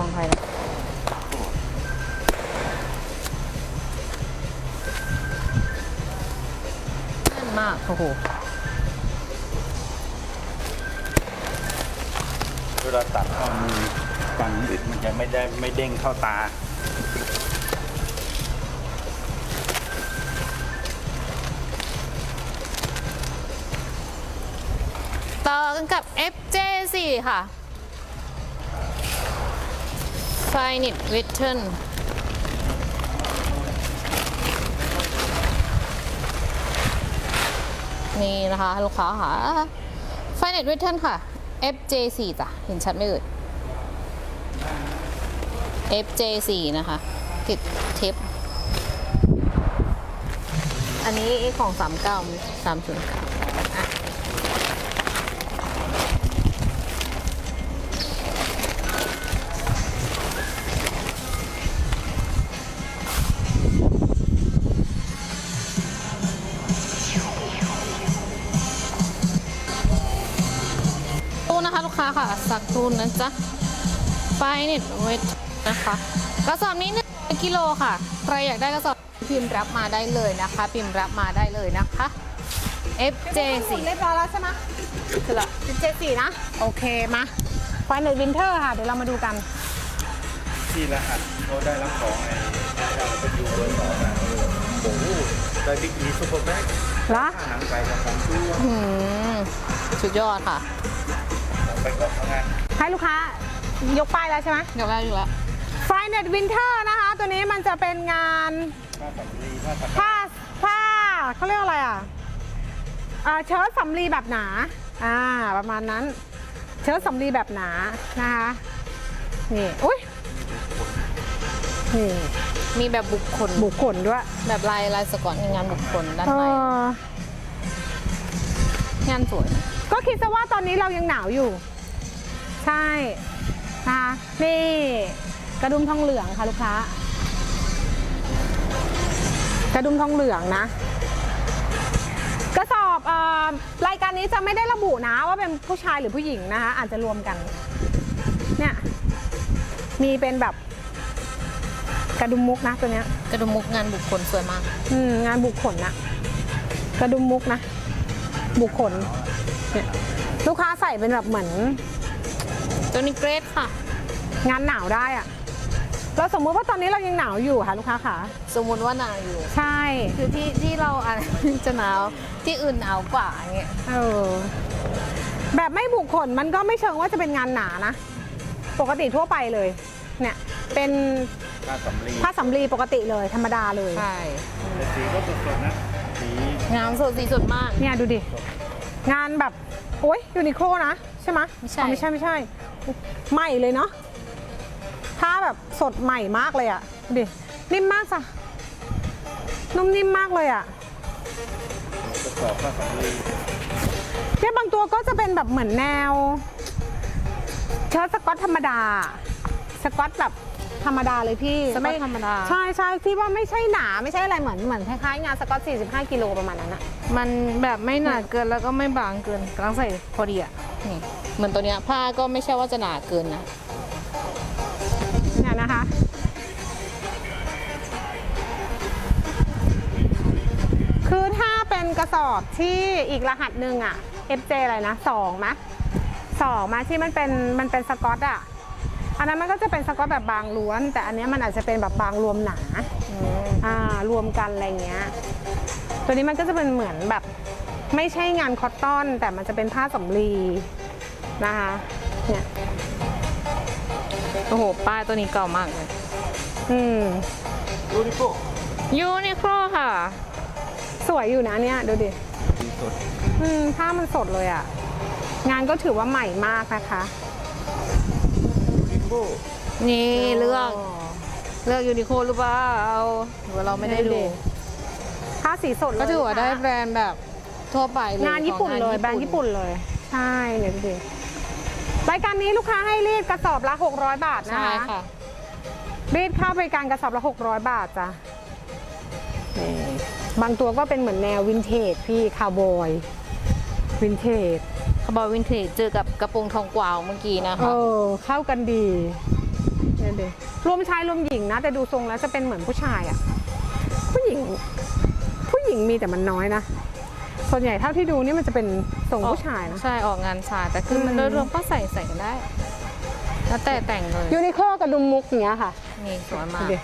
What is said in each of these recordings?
ของไทยนะแน่นมาก โอ้โห เวลาตัดเอามือฟังบิดมันจะไม่ได้ไม่เด้งเข้าตา ต่อกันกับ FJ4 ค่ะ Find it written นี่นะคะ ลูกค้าค่ะ Find it written ค่ะ FJ4 จ้ะ เห็นชัดไหมเอ่ย FJ4 นะคะ ติดเทปอันนี้ของ 39 309 คะลูกค้าค่ะ สักตูนนะจ๊ะไฟนิดเวทนะคะกระสอบนี้หนึ่งกิโลค่ะ ใครอยากได้กระสอบพิมพ์รับมาได้เลยนะคะ พิมพ์รับมาได้เลยนะคะ FJ4 เรียบร้อยแล้วใช่ไหมคือละ14นะ โอเคมาไฟเนตวินเทอร์ค่ะ เดี๋ยวเรามาดูกัน ที่รหัสเขาได้รับของไอ้เราไปดูเบอร์สองอะโอ้โหได้บิ๊กอีซูเปอร์แบ็คเหรอหนังไก่กับของชูอืมสุดยอดค่ะ ไปก็ทำงานให้ลูกค้ายกป้ายแล้วใช่ไหมเดี๋ยวแล้วอยู่แล้วไฟเนตวินเทอร์นะคะ ตัวนี้มันจะเป็นงานผ้าสำลีผ้าถักผ้าผ้าเขาเรียกว่าอะไรอะอ่าเชิ้ตสำลีแบบหนาอ่าประมาณนั้น เชิ้ตสำลีแบบหนานะคะนี่อุ้ยนี่มีแบบบุคคลบุกขนด้วยแบบลายลายสกอตในงานบุคคลด้านเอในองานสวยนะก็คิดซะว่าตอนนี้เรายังหนาวอยู่ ใช่นะคะนี่กระดุมทองเหลืองค่ะลูกค้า กระดุมทองเหลืองนะกระสอบเออรายการนี้จะไม่ได้ระบุนะว่าเป็นผู้ชายหรือผู้หญิงนะคะอาจจะรวมกันเนี่ยมีเป็นแบบกระดุมมุกนะตัวเนี้ยกระดุมมุกงานบุคคลสวยมาก อืมงานบุกขนนะกระดุมมุกนะ บุกขนเนี่ยลูกค้าใส่เป็นแบบเหมือน ตัวนี้เกรดค่ะ งานหนาวได้อะเราสมมุติว่าตอนนี้เรายังหนาวอยู่ค่ะลูกค้าค่ะ สมมุติว่าหนาวอยู่ ใช่คือที่ที่เราอะจะหนาวที่อื่นหนาวกว่าอย่างเงี้ยเออแบบไม่บุกขนมันก็ไม่เชิงว่าจะเป็นงานหนานะ ปกติทั่วไปเลย เนี่ย เป็นผ้าสำลีผ้าสำลีปกติเลยธรรมดาเลย ใช่แต่สีก็สดๆนะสีงามสดสีสดมาก เนี่ยดูดิ งานแบบ โอ้ยยูนิโคลนะ ใช่ไหมไม่ใช่อ๋อไม่ใช่ไม่ใช่ ใหม่เลยเนาะผ้าแบบสดใหม่มากเลยอะดูดินิ่มมากจ้ะนุ่มนิ่มมากเลยอะกระเนี่ยบางตัวก็จะเป็นแบบเหมือนแนว เชิ้ตสก๊อตธรรมดา สก๊อตแบบ ธรรมดาเลยพี่สก๊อตธรรมดา ใช่ใช่ที่ว่าไม่ใช่หนาไม่ใช่อะไรเหมือนเหมือนคล้ายๆงานสก๊อต 45 กิโลประมาณนั้นอะมันแบบไม่หนาเกินแล้วก็ไม่บางเกินกำลังใส่พอดีอะนี่เหมือนตัวเนี้ยผ้าก็ไม่ใช่ว่าจะหนาเกินนะเนี่ยนะคะคือถ้าเป็นกระสอบที่อีกรหัสหนึ่งอะ FJ อะไรนะสองมะสองมาที่มันเป็นมันเป็นสก๊อตอะ อันนั้นมันก็จะเป็นสก๊อตแบบบางล้วน แต่อันเนี้ยมันอาจจะเป็นแบบบางรวมหนาอ่ารวมกันอะไรเงี้ย ตัวนี้มันก็จะเป็นเหมือนแบบไม่ใช่งานคอตตอน แต่มันจะเป็นผ้าสำลีนะคะเนี่ยโอ้โหป้ายตัวนี้เก่ามากเลยอืมดูดิโก้ยูนิโคลค่ะ สวยอยู่นะเนี่ยดูดิสีสดอืมผ้ามันสดเลยอะ่ะ งานก็ถือว่าใหม่มากนะคะดูดิ โก้นี่เลือกเลือกยูนิโคลหรือเปล่าหรือว่าเราไม่ได้ดู ผ้าสีสดเลยก็ถือว่าได้แบรนด์แบบทั่วไปเลยงานญี่ปุ่นของเลยแบรนด์ญี่ปุ่นเลย ใช่เนี่ยดูดิรายการนี้ลูกค้าให้รีดกระสอบละ 600 บาทนะใช่คะค่ะรีดค่าบริการกระสอบละ 600 บาทจ้ะนี่บางตัวก็เป็นเหมือนแนววินเทจพี่คาวบอยวินเทจ คาร์บอยวินเทจเจอกับกระโปรงทองกวาวเมื่อกี้นะเอคะอเข้ากันดีดิรวมชายรวมหญิงนะ แต่ดูทรงแล้วจะเป็นเหมือนผู้ชายอะผู้หญิง ผู้หญิงมีแต่มันน้อยนะ ส่วนใหญ่เท่าที่ดูนี่มันจะเป็นทรงผู้ชายนะ ใช่ออกงานชายแต่คือมันอืมโดยรวมก็ใส่ใส่กันได้ แล้วแต่แต่งเลยยูนิโคลกับดุมมุกอย่างเงี้ยค่ะนี่สวยมาดูกดิ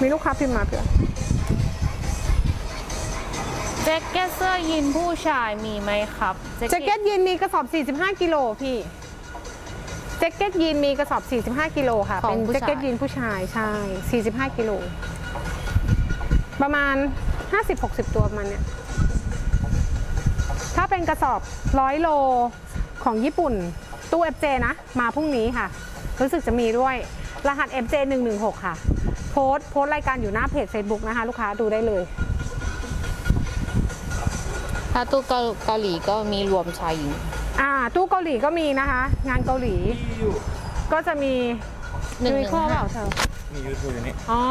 มีลูกค้าพิมพ์มาเพื่อ แจ็คเก็ตเสื้อยีนผู้ชายมีไหมครับแจ็คเก็ตยีนมีกระสอบ 45 กิโลพี่ แจ็คเก็ตยีนมีกระสอบ 45 กิโลค่ะ ขอเป็งนผู้แจ็คชายเก็ตยีนผู้ชายใช่ 45 กิโล ประมาณ 50-60 ตัวประมันเนี่ย ถ้าเป็นกระสอบ 100 โลของญี่ปุ่น ตู้ FJ นะ มาพรุ่งนี้ค่ะ รู้สึกจะมีด้วย รหัส FJ 116 ค่ะ โพสต์โพสต์รายการอยู่หน้าเพจ Facebook นะคะ ลูกค้าดูได้เลย ถ้าตู้เกาเกาหลีก็มีรวมชายหญิง อ่า ตู้เกาหลีก็มีนะคะ งานเกาหลีที่อยู่ก็จะมีหนึ่งยูหนินึ่งโคลเปห้าล่าเธอ มียูทูบอยู่นี่ อ๋อ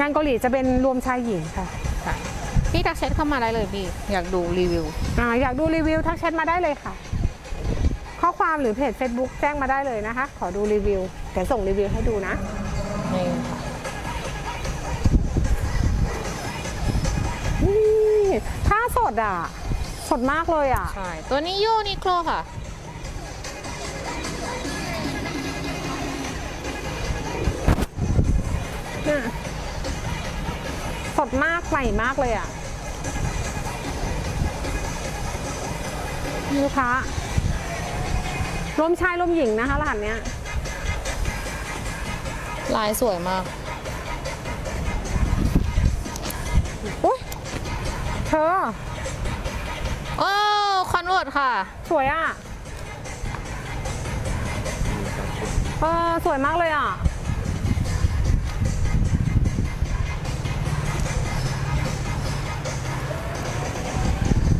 งานเกาหลีจะเป็นรวมชายหญิงค่ะค่ะ พี่ทักแชทเข้ามาได้เลยพี่ อยากดูรีวิว อ่า อยากดูรีวิวทักแชทมาได้เลยค่ะ ข้อความหรือเพจ Facebook แจ้งมาได้เลยนะคะ ขอดูรีวิวเดี๋ยวส่งรีวิวให้ดูนะ นี่ถ้าสดอะ สดมากเลยอะ ใช่ ตัวนี้ยูนิโคลค่ะเนี่ยสดมากใหม่มากเลยอะนี่ลูกค้ารวมชายรวมหญิงนะคะรหัสเนี้ยลายสวยมาก เธอ โอ้คอนเวิร์ตค่ะ สวยอะเออสวยมากเลยอะ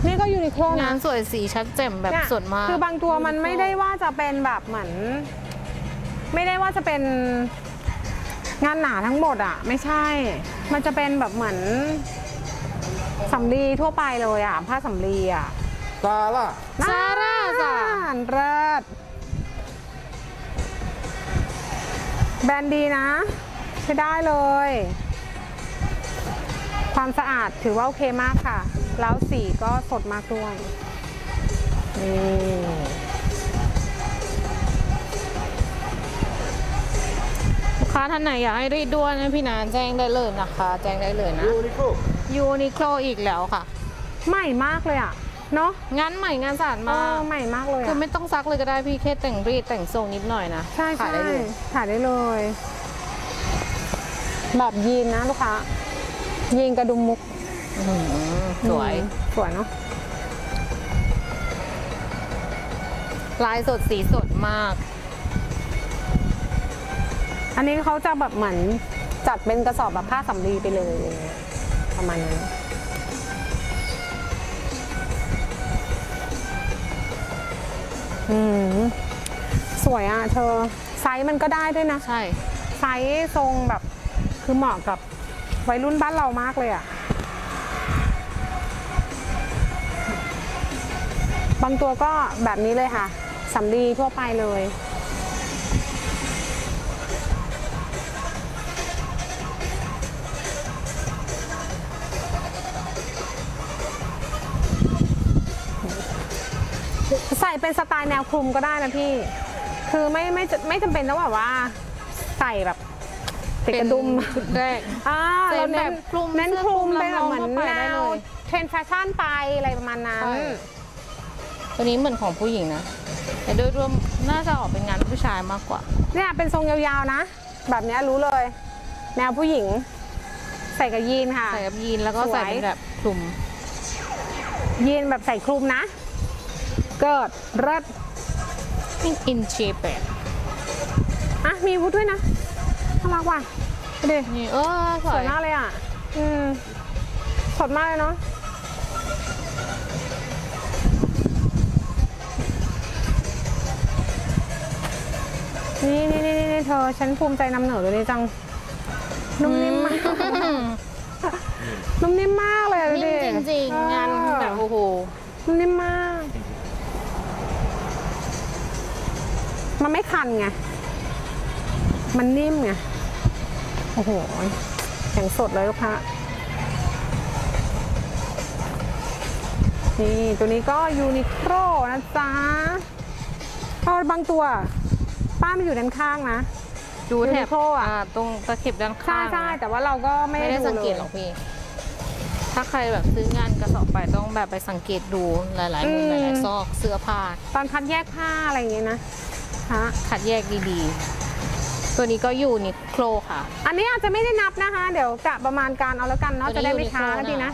นี่ก็ยูนิโคลงานะนสวยสีชัดแจ่มแบบเนี่ยสดมากคือบางตัวมันไม่ได้ว่าจะเป็นแบบเหมือน ไม่ได้ว่าจะเป็นงานหนาทั้งหมดอะ ไม่ใช่ มันจะเป็นแบบเหมือน สำลีทั่วไปเลยอะ ผ้าสำลีอะซาร่าซาร่าจ้ะเลิศแบรนด์ดีนะ ใช้ได้เลย ความสะอาดถือว่าโอเคมากค่ะ แล้วสีก็สดมากด้วยนี่ลูกค้าท่านไหนอยากให้รีดด้วยนะพี่นานแจ้งได้เลยนะคะ แจ้งได้เลยนะ ยูนิโค ยูนิโคลอีกแล้วค่ะ ใหม่มากเลยอะ เนาะงานใหม่งานสะอาดเอมาอกใหม่มากเลยคืออะไม่ต้องซักเลยก็ได้พี่แค่แต่งรีดแต่งทรงนิดหน่อยนะใช่ขาใช่ยได้เลยถ่ายได้เลย แบบยีนนะลูกค้ายีนกระดุมมุกอื้อหือสวย อืมสวยเนาะลายสดสีสดมาก อันนี้เขาจะแบบเหมือนจัดเป็นกระสอบแบบผ้าสำลีไปเลยอะไรเงี้ย ประมาณนั้นอืมสวยอะเธอไซส์มันก็ได้ด้วยนะ ใช่ ไซส์ทรงแบบคือเหมาะกับวัยรุ่นบ้านเรามากเลยอะ บางตัวก็แบบนี้เลยค่ะสำลีทั่วไปเลย เป็นสไตล์แนวคลุมก็ได้นะพี่ คือไม่ไม่จะไม่จำเป็นต้องแบบว่าใส่แบบติดกระดุมเป็นชุดแรกอ่าใส่เราแบเน้นบคลุมเน้นเสื้อคลุมคลุมไปแบบเหมือนลำลองเข้าไปแนได้วเลย เทรนด์แฟชั่นไปอะไรประมาณนั้น ใช่ ตัวนี้เหมือนของผู้หญิงนะ แต่โดยรวมน่าจะออกเป็นงานผู้ชายมากกว่า เนี่ยเป็นทรงยาวๆนะ แบบเนี้ยรู้เลย แนวผู้หญิง ใส่กับยีนค่ะ ใส่กับยีนแล้วก็สวย ใส่เป็นแบบคลุม ยีนแบบใส่คลุมนะ เกิดเริดอินเชแปดอะ มีพุทด้วยนะน่ารักว่ะดูดินี่เออสสววยยมากเลยอะ อืม สดมากเลยเนาะ นี่นี่นี่นี่เธอ ฉันภูมิใจนำเหนือตัวนี้จัง นุ่มนิ่มมาก นุ่มนิ่มมากเลยอะดูนิ่ดิมจริงๆงานแบบเออโอ้โห นุ่มนิ่มมาก มันไม่คันไง มันนิ่มไง โอ้โหแข็งสดเลยลูกค้านี่ตัวนี้ก็ยูนิโคลนะจ๊ะเพราะบางตัว ป้ามันอยู่ด้านข้างนะดูแถบ Uniqlo อะอ่าตรงตะเข็บด้านใช่ข้างใช่นะแต่ว่าเราก็ไม่ไม่ได้ได้ดูสังเกตลยหรอกพี่ ถ้าใครแบบซื้องานกระสอบไปต้องแบบไปสังเกตดูหลายๆมุมอืมหลายๆซอกเสื้อผ้าตอนคัดแยกผ้าอะไรอย่างเงี้ยนะ ฮะคัดแยกดีๆ ตัวนี้ก็อยู่นิโคลค่ะ อันนี้อาจจะไม่ได้นับนะคะ เดี๋ยวกะประมาณการเอาแล้วกันเนาะตัวนี้จะได้ไม่ช้า Uniqlo นะพี่นะนะ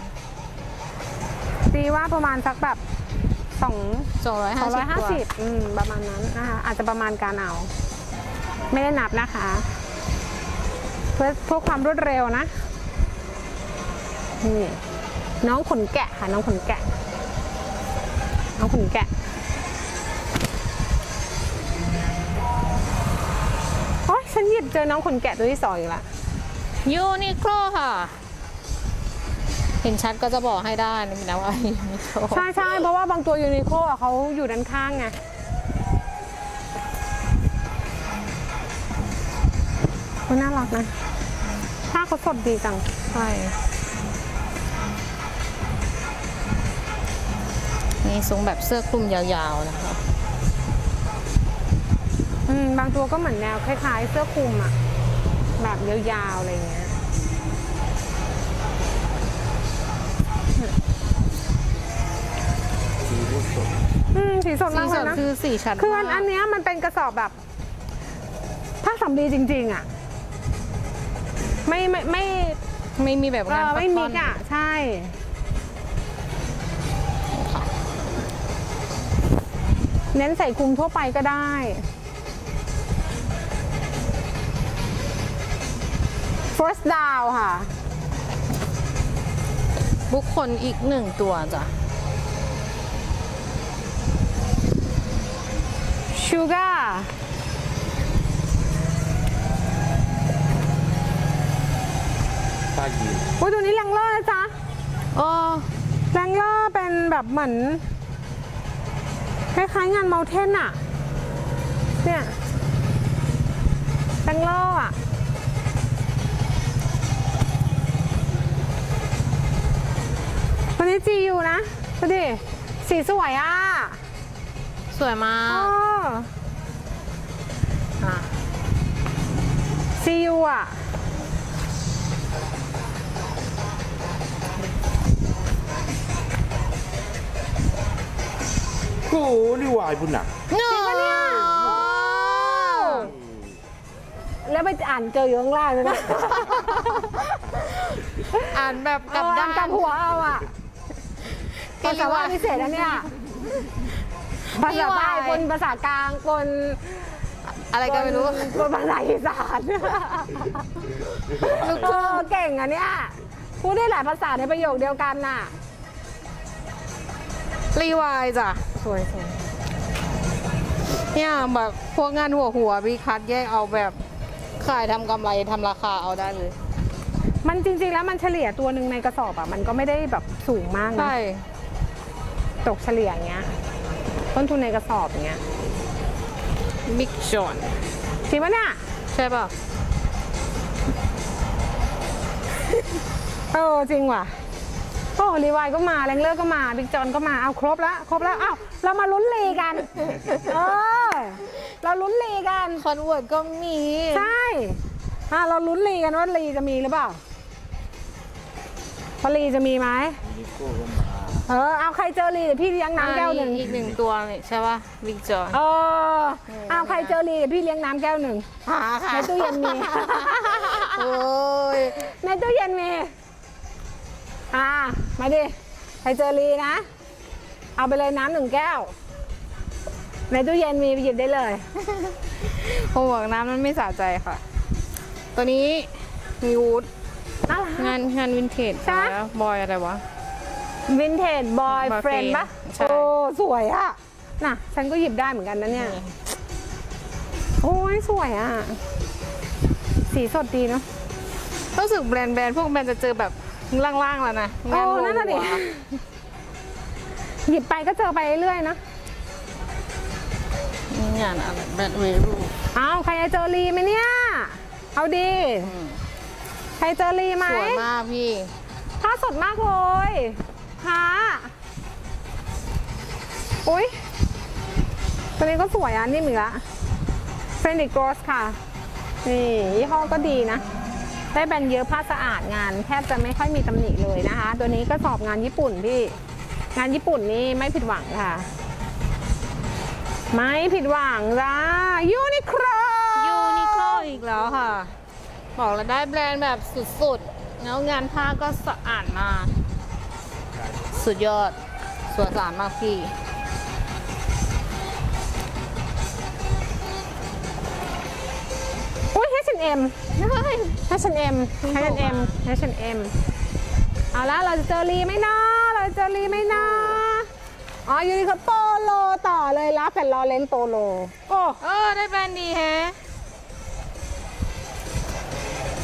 ตีว่าประมาณสักแบบสองสองร้อยสองร้อยห้าห้าสิสิบบอืมประมาณนั้นนะคะอาจจะประมาณการเอา ไม่ได้นับนะคะ เพื่อเพื่อความรวดเร็วนะนี่น้องขนแกะค่ะ น้องขนแกะ น้องขนแกะ ฉันหยิบเจอน้องขนแกะตัวที่สองอีกละยูนิโคลค่ะ เห็นชัดก็จะบอกให้ได้นะพี่นะว่ายูนิโคลใช่ใช่เพราะว่าบางตัวยูนิโคอะเขาอยู่ด้านข้างไงโอ้ยน่ารักนะผ้าเขาสดดีจัง ใช่ นี่ทรงแบบเสื้อคลุมยาวๆนะคะอืม บางตัวก็เหมือนแนวคล้ายๆ เสื้อคลุมอะแบบยาวๆอะไรเงี้ยสีรูปสดอืมสีสดสีมากสเลยดนะ คือสีชัดคืออันมากอันเนี้ยมันเป็นกระสอบแบบผ้าสำลีจริง ๆอะไม่ไม่ไม่ ไม่มีแบบเองานอปัไม่กมิท่อกนอะใช่ค่ะเน้นใส่คลุมทั่วไปก็ได้ first down ค่ะ บุคคลอีกหนึ่งตัวจ้ะ sugar ผ้ายีนอุ้ยตัวนี้แรงเลอร์นะจ๊ะโอ้แรงเลอร์เป็นแบบเหมือนคล้ายๆงานเมลเทนอะเนี่ยแรงเลอร์อะ วนี้จีอยู่นะดูดิสีสวยอะสวยมาเอก ออะซียูอะโอ้โหนี่วายบุญหนักจริงปะเนี่ยแล้วไปอ่านเจออยู่ข้างล่างเลยนะ อ่านแบบกลับเออด้าอ่านกลับนหัวเอาอะ ภาษาว่าพิเศษนะเนี่ยภาษาใต้ปนภาษากลางปนอะไรก็ไม่รู้ปนภาษาอีสานลูกเออเก่งอะเนี่ยพูดได้หลายภาษาในประโยคเดียวกันน่ะรีวายจ้ะสวยสวยเนี่ยแบบพวกงานหัวหัวพี่คัดแยกเอาแบบขายทำกำไรทำราคาเอาได้เลย มันจริง ๆ แล้วมันเฉลี่ยตัวหนึ่งในกระสอบอะ มันก็ไม่ได้แบบสูงมากนะใช่ ตกเฉลี่ยอย่างเงี้ย ต้นทุนในกระสอบอย่างเงี้ยบิ๊กจอนจริงปะเนี่ยใช่ป่ะเออจริงว่ะโอ้รีวายก็มาแรงเลอร์ก็มาบิ๊กจอนก็มาเอาครบแล้วครบแล้วอ้าวเรามาลุ้นลีกัน เออ เราลุ้นลีกันคอนเวิร์ตก็มี ใช่อะเราลุ้นลีกันว่าลีจะมีหรือเปล่าว่าลีจะมีไหมนิโก้ก็มา เออเอาใครเจอลีเดี๋ยวพี่เลี้ยงน้ำแก้วหนึ่งอีกหนึ่งตัวนี่ใช่ป่ะบิ๊กจอนเออเอาใครเจอลีเดี๋ยวพี่เลี้ยงน้ำแก้วหนึ่งหาค่ะในตู้เย็นมีโอ้ยในตู้เย็นมีอ่ามาดิใครเจอรีนะ เอาไปเลยน้ำหนึ่งแก้ว ในตู้เย็นมีไปหยิบได้เลยผมบอกน้ำนั้นไม่สะใจค่ะ ตัวนี้มีวูดน่ารักงานงานวินเทจใช่อะไรวะบอยอะไรวะ วินเทจบอยเฟรน Boyfriend ปะใช่ โอ้สวยอะน่ะ ฉันก็หยิบได้เหมือนกันนะเนี่ย โอ้ยสวยอะสีสดดีเนาะ รู้สึกแบรนด์แบรนด์พวกแบรนด์จะเจอแบบล่างๆแล้วนะงานโอ้หัวนั่นน่ะดิ หัวหยิบไปก็เจอไปเรื่อยๆนะอืนี่งานอะไรแบรนด์เวรูเอาใครจะเจอรีไหมเนี่ย เอาดี ใครเจอรีไหมสวยมากพี่ ผ้าสดมากเลย ผ้า อุ้ยตัวนี้ก็สวยอะนี่มอีกละเฟรนดิกรอสค่ะ นี่ยี่ห้อก็ดีนะ ได้แบรนด์เยอะผ้าสะอาดงานแทบจะไม่ค่อยมีตำหนิเลยนะคะ ตัวนี้ก็สอบงานญี่ปุ่นพี่ งานญี่ปุ่นนี่ไม่ผิดหวังค่ะ ไม่ผิดหวังจ้ายูนิโคลยูนิโคลอีกแล้วค่ะ บอกแล้วได้แบรนด์แบบสุดๆ แล้วงานผ้าก็สะอาดมาก สุดยอด สวยสะอาดมากพี่ อุ้ย H&M H&M H&M H&M เอาละเราจะเจอรีไหมนะ เราจะเจอรีไหมนะอ๋อยูนิโคลโปโลต่อเลยละแผ่นลอเลนโปโล โอ้เออ ได้แบรนด์ดีแฮะ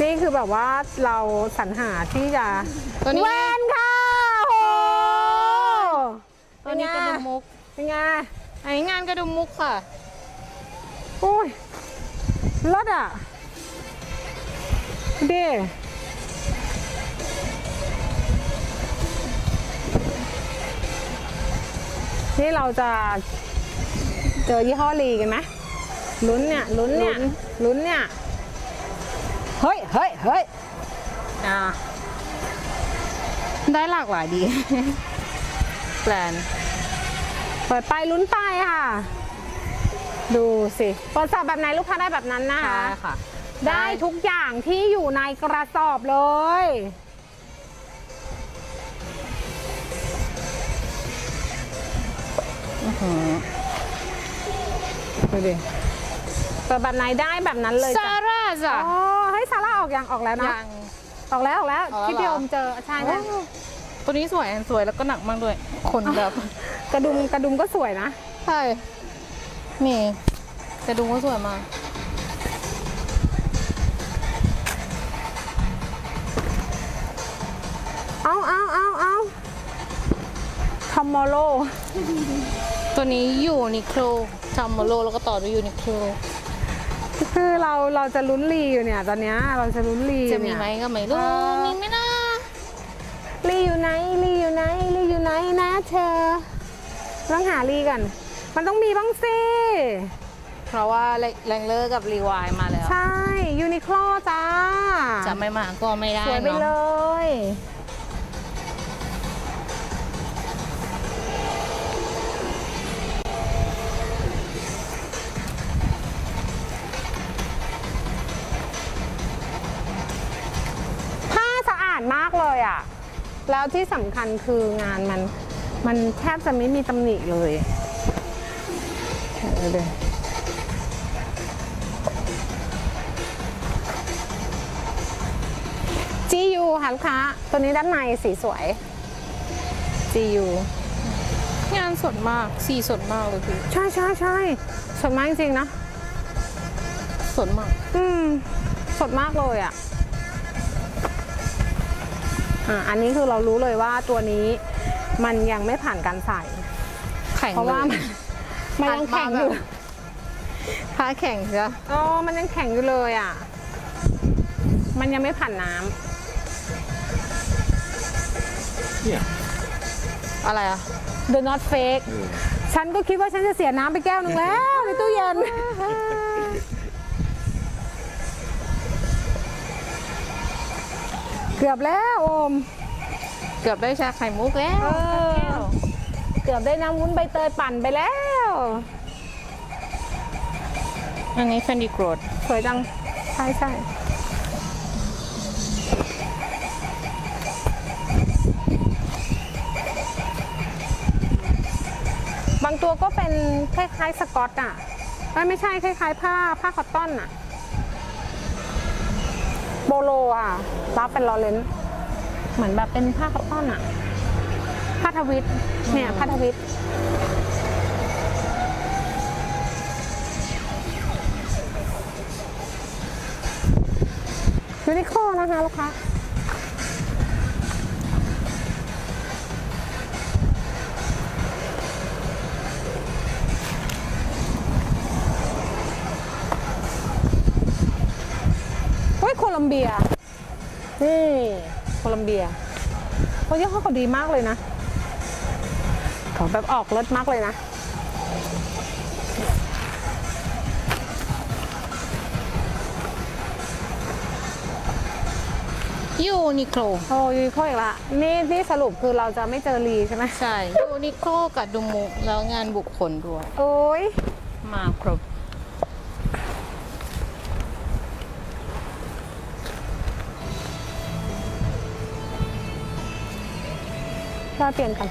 นี่คือแบบว่าเราสรรหาที่จะตัวนี้ แวนค่ะโอ้ ตัวนี้กระดุมมุกเป็นไงอันนี้งานกระดุมมุกค่ะโอ้ยรถอะดินี่เราจะเจอยี่ห้อลีกันไหมลุ้นเนี่ยลุ้นเนี่ยลุ้นเนี่ยเฮ้ยเฮ้ยเฮ้ยอ่าได้หลากหลายดี แบรนด์เปิดไปลุ้นไปค่ะ ดูสิเปิดสอบแบบไหนลูกค้าได้แบบนั้นนะคะ ใช่ค่ะ ได้ทุกอย่างที่อยู่ในกระสอบเลยดูดิเปิดแบบไหนได้แบบนั้นเลยซาจ้ะร่าจ้ะอ๋อให้ซาร่าออกยังออกแล้วนะ ยัง ออกแล้วออกแล้วออกแล้วที่พี่เหรโออมเจอใช่ไหม ตัวนี้สวยสวยแล้วก็หนักมากด้วยคนแบบ กระดุมกระดุมก็สวยนะ ใช่ นี่ กระดุมก็สวยมาก เอาเอาเอาเอาทอมโมโล ตัวนี้ยูนิโคลทำมาโลแล้วก็ต่อด้วยยูนิโคลคือเราเราจะลุ้นลีอยู่เนี่ย ตอนเนี้ยเราจะลุ้นลีจะมีเนี่ยไหมก็ไม่รู้เออมีไหมนะลีอยู่ไหน นนะเธอต้องหาลีกันมันต้องมีบ้างสิเพราะว่าแรงเลอร์กับรีวายมาแล้ว ใช่ยูนิโคลจ้า จะไม่มาก็ไม่ได้สวยไปเลเนาะยผ้าสะอาดมากเลยอะ แล้วที่สำคัญคืองานมันมันแทบจะไม่มีตำหนิเลยเดี๋ยวดูจียูค่ะลูกค้าตัวนี้ด้านในสีสวยจียูงานสดมาก สีสดมากเลยพี่ ใช่ใช่ใช่สดมากจริงๆนะ สดมาก อืม สดมากเลยอะอะ อันนี้คือเรารู้เลยว่าตัวนี้มันยังไม่ผ่านการใส่ แข็งเพราะว่าเลมันยมันยังแข็งอยู่ผ้าแข็งจ้ะอ๋อมันยังแข็งอยู่เลยอะ มันยังไม่ผ่านน้เนี่ยอะไรอะำ The Not Fake ฉันก็คิดว่าฉันจะเสียน้ำไปแก้วหนึ่งแล้วในตู้เย็น เกือบแล้วโอม เกือบได้ชาไข่มุกแล้ว เออ เกือบได้น้ำวุ้นใบเตยปั่นไปแล้ว อันนี้แฟนดีโกรดสวยจัง ใช่ใช่บางตัวก็เป็นคล้ายๆสกอตอะเอ้ยไม่ใช่คล้ายๆผ้าผ้าคอตตอนอะ โบโลอะรับเป็นลอเลนเหมือนแบบเป็นผ้าคอตตอนอะผ้าทวิตเนี่ยผ้าทวิตยูนิโคลนะคะลูกค้า ลัมเบีย นี่โคลัมเบียโอ้ยยี่ห้อเขาดีมากเลยนะเขาแบบออกรถมากเลยนะยูนิโคลโอ้ยข้ออีกละนี่นี่สรุปคือเราจะไม่เจอรีใช่ไหมใช่ยูนิโคลกับดูมุแล้วงานบุคคลด้วย โอ้ยมาครบ เราเปลี่ยนกัน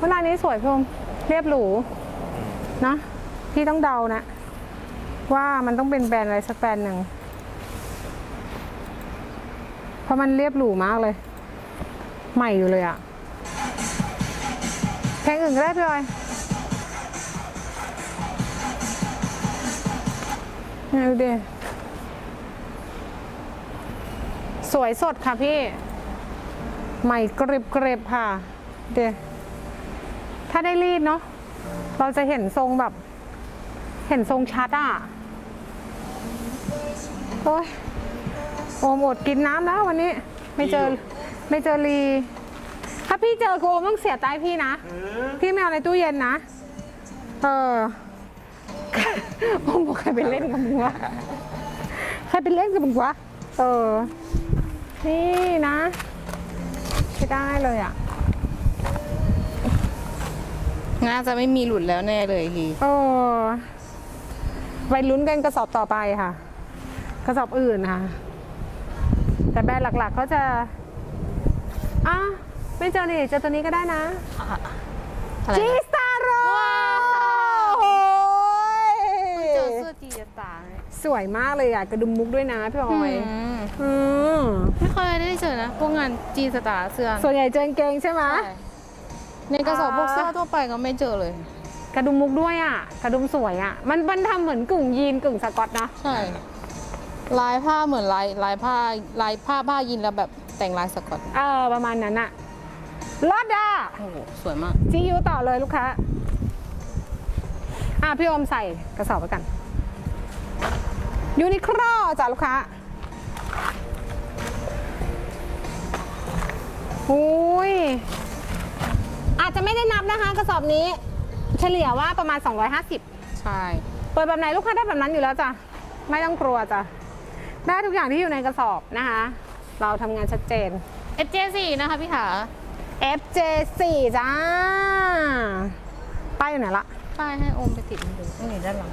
เวลานี้สวยพี่อมเรียบหรูนะพี่ต้องเดานะ ว่ามันต้องเป็นแบรนด์อะไรสักแบรนด์หนึ่ง เพราะมันเรียบหรูมากเลย ใหม่อยู่เลยอะ เพลงอื่นก็ได้พี่ออยนี่ดูดิสวยสดค่ะพี่ ใหม่กริบกริบค่ะ เดี๋ยวถ้าได้รีดเนาะ เราจะเห็นทรงแบบ เห็นทรงชัดอะ โอ้ยโอมอดกินน้ำแล้ววันนี้ ไม่เจอ ไม่เจอรี พี่เจอกูโอมต้องเสียใจพี่นะ พี่ไม่เอาในตู้เย็นนะ เออโอมบอกใครไปเล่นกับมึงวะ ใครไปเล่นกับมึงวะ เออ นี่นะใช้ได้เลยอะ น่าจะไม่มีหลุดแล้วแน่เลยทีเออไปลุ้นกันกระสอบต่อไปค่ะ กระสอบอื่นค่ะ แต่แบรนด์หลักๆเขาจะอะ ไม่เจอนี่เจอตัวนี้ก็ได้นะอะไรจีนะสตาร์โรยเจอเสื้อจีสตาร์สวยมากเลยอะกระดุมมุกด้วยนะพี่ออยอืมอืมไม่ค่อยได้เจอนะ พวกงานจีสตาร์เสื้อส่วนใหญ่เจอกางเกงใช่ไหม ใช่ในกระสอบพวกเสื้อทั่วไปก็ไม่เจอเลย กระดุมมุกด้วยอะ กระดุมสวยอะ มันมันทำเหมือนกึ่งยีนกึ่งสกอตนะ ใช่ ลายผ้าเหมือนลายลายผ้าลายผ้าผ้ายินแล้วแบบแต่งลายสกอต เออประมาณนั้นอะ รอดอะโอ้โหสวยมาก จียูต่อเลยลูกค้า อะพี่โอมใส่กระสอบไว้กัน ยูนิโคลจ้ะลูกค้าอุ้ย อาจจะไม่ได้นับนะคะ กระสอบนี้ เฉลี่ยว่าประมาณ 250 ใช่ เปิดแบบไหนลูกค้าได้แบบนั้นอยู่แล้วจ้ะ ไม่ต้องกลัวจ้ะ ได้ทุกอย่างที่อยู่ในกระสอบนะคะ เราทำงานชัดเจน FJ4 นะคะพี่ขา FJ4 จ้า ป้ายอยู่ไหนละ ป้ายให้โอมไปติดมันดูนี่ด้านหลัง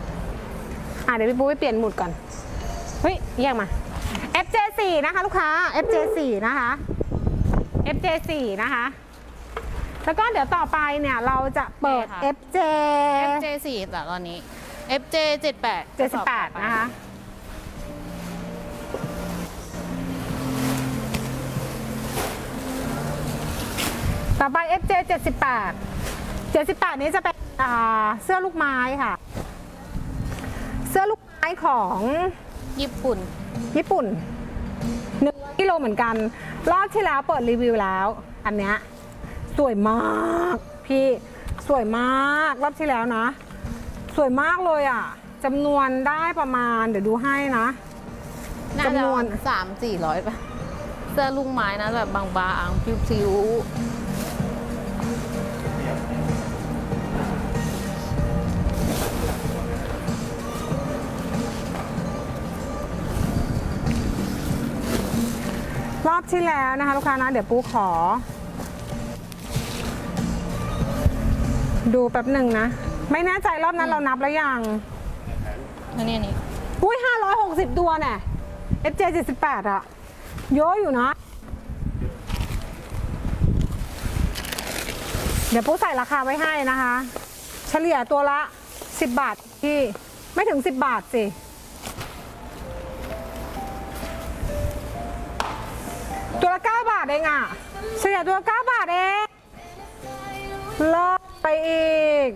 อะเดี๋ยวพี่ปูไปเปลี่ยนหมุดก่อน เฮ้ยแยกมา FJ4 นะคะลูกค้า FJ4 นะคะ FJ4 นะคะ แล้วก็เดี๋ยวต่อไปเนี่ยเราจะเปิด FJ FJ4 แต่ตอนนี้ FJ78 78 นะคะ ต่อไป FJ 78 78 นี้จะเป็นอ่าเสื้อลูกไม้ค่ะ เสื้อลูกไม้ของญี่ปุ่น ญี่ปุ่นหนึ่งกิโลเหมือนกัน รอบที่แล้วเปิดรีวิวแล้ว อันเนี้ยสวยมากพี่สวยมากรอบที่แล้วนะ สวยมากเลยอะจำนวนได้ประมาณ เดี๋ยวดูให้นะน่าจำจะนวนสามสี่ร้อยป่ะ เสื้อลูกไม้นะแบบบางๆผิว รอบที่แล้วนะคะลูกค้านะเดี๋ยวปูขอ ดูแป๊บหนึ่งนะ ไม่แน่ใจรอบนั้นเรานับแล้วยังๆอันนี้อันนี้อุ้ย560 ตัวเนี่ย FJ 78อะเยอะอยู่นะ เดี๋ยวปูใส่ราคาไว้ให้นะคะ เฉลี่ยตัวละ 10 บาทที่ไม่ถึง 10 บาทสิ ตัวละ 9 บาทเองอะเฉลี่ยตัวละ9บาทเองลดไปอีก